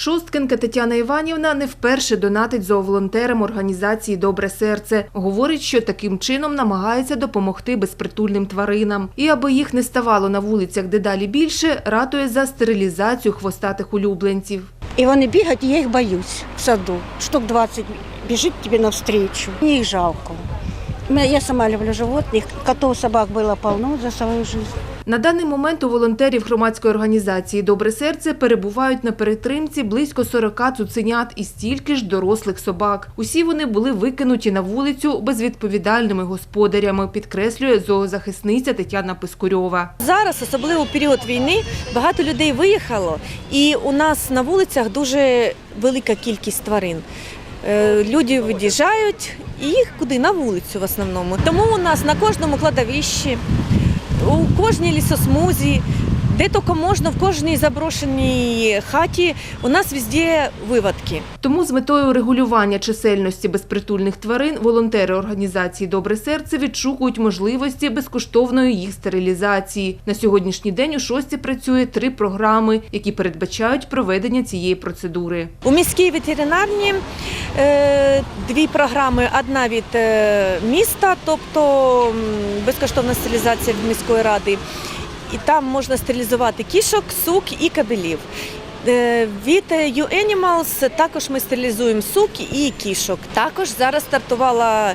Шосткинка Тетяна Іванівна не вперше донатить зооволонтерам організації Добре серце. Говорить, що таким чином намагається допомогти безпритульним тваринам. І аби їх не ставало на вулицях дедалі більше, ратує за стерилізацію хвостатих улюбленців. І вони бігають, і я їх боюсь в саду. Штук 20 біжить тобі навстрічу. Мені їх жалко. Я сама люблю животних. Котов, собак було повно за свою життя. На даний момент у волонтерів громадської організації Добре серце перебувають на перетримці близько 40 цуценят і стільки ж дорослих собак. Усі вони були викинуті на вулицю безвідповідальними господарями, підкреслює зоозахисниця Тетяна Пискурьова. Зараз, особливо в період війни, багато людей виїхало, і у нас на вулицях дуже велика кількість тварин. Е, Люди від'їжджають і їх куди? На вулицю в основному. Тому у нас на кожному кладовищі, у кожній лісосмузі, де тільки можна, в кожній заброшеній хаті у нас везде виводки. Тому з метою регулювання чисельності безпритульних тварин волонтери організації Добре серце відшукують можливості безкоштовної їх стерилізації. На сьогоднішній день у шості працює три програми, які передбачають проведення цієї процедури. У міській ветеринарні дві програми: одна від е, міста, тобто безкоштовна стерилізація від міської ради. І там можна стерилізувати кішок, сук і кабелів. Е, Від е, U-Animals також ми стерилізуємо сук і кішок. Також зараз стартувала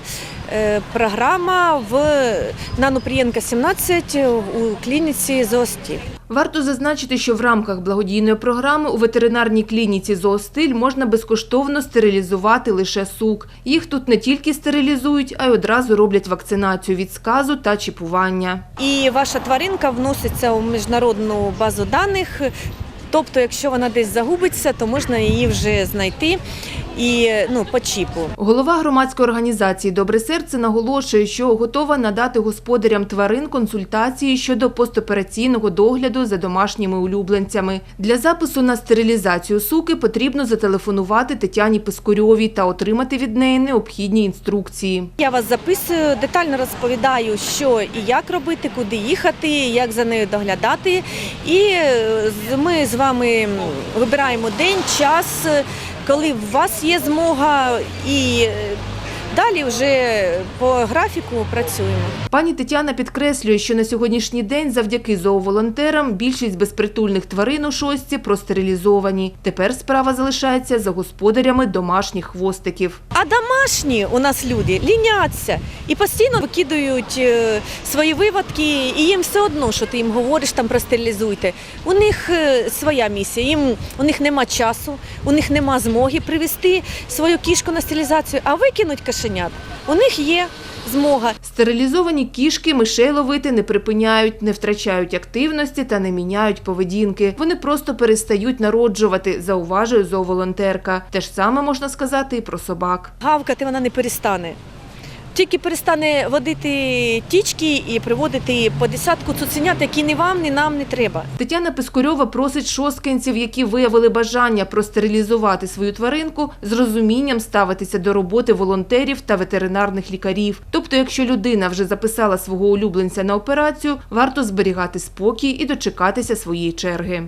е, програма в Нанопрієнка 17 у клініці Зоостів. Варто зазначити, що в рамках благодійної програми у ветеринарній клініці «Зоостиль» можна безкоштовно стерилізувати лише сук. Їх тут не тільки стерилізують, а й одразу роблять вакцинацію від сказу та чіпування. І ваша тваринка вноситься у міжнародну базу даних. Тобто, якщо вона десь загубиться, то можна її вже знайти і ну, по чіпу. Голова громадської організації Добре серце наголошує, що готова надати господарям тварин консультації щодо постопераційного догляду за домашніми улюбленцями. Для запису на стерилізацію суки потрібно зателефонувати Тетяні Пискурьовій та отримати від неї необхідні інструкції. Я вас записую, детально розповідаю, що і як робити, куди їхати, як за нею доглядати. І е, ми з вами вибираємо день, час, коли у вас є змога, і е, далі вже по графіку працюємо. Пані Тетяна підкреслює, що на сьогоднішній день завдяки зооволонтерам більшість безпритульних тварин у шостці простерилізовані. Тепер справа залишається за господарями домашніх хвостиків. А домашні у нас люди ліняться і постійно викидають е, свої виводки, і їм все одно, що ти їм говориш, там простерилізуйте. У них е, своя місія. Їм у них нема часу, у них нема змоги привести свою кішку на стерилізацію, а викинуть кошенят. У них є змога. Стерилізовані кішки мишей ловити не припиняють, не втрачають активності та не міняють поведінки. Вони просто перестають народжувати, зауважує зооволонтерка. Те ж саме можна сказати і про собак. Гавкати вона не перестане. Тільки перестане водити тічки і приводити по десятку цуценят, які ні вам, ні нам не треба. Тетяна Пискурьова просить шосткинців, які виявили бажання простерилізувати свою тваринку, з розумінням ставитися до роботи волонтерів та ветеринарних лікарів. Тобто, якщо людина вже записала свого улюбленця на операцію, варто зберігати спокій і дочекатися своєї черги.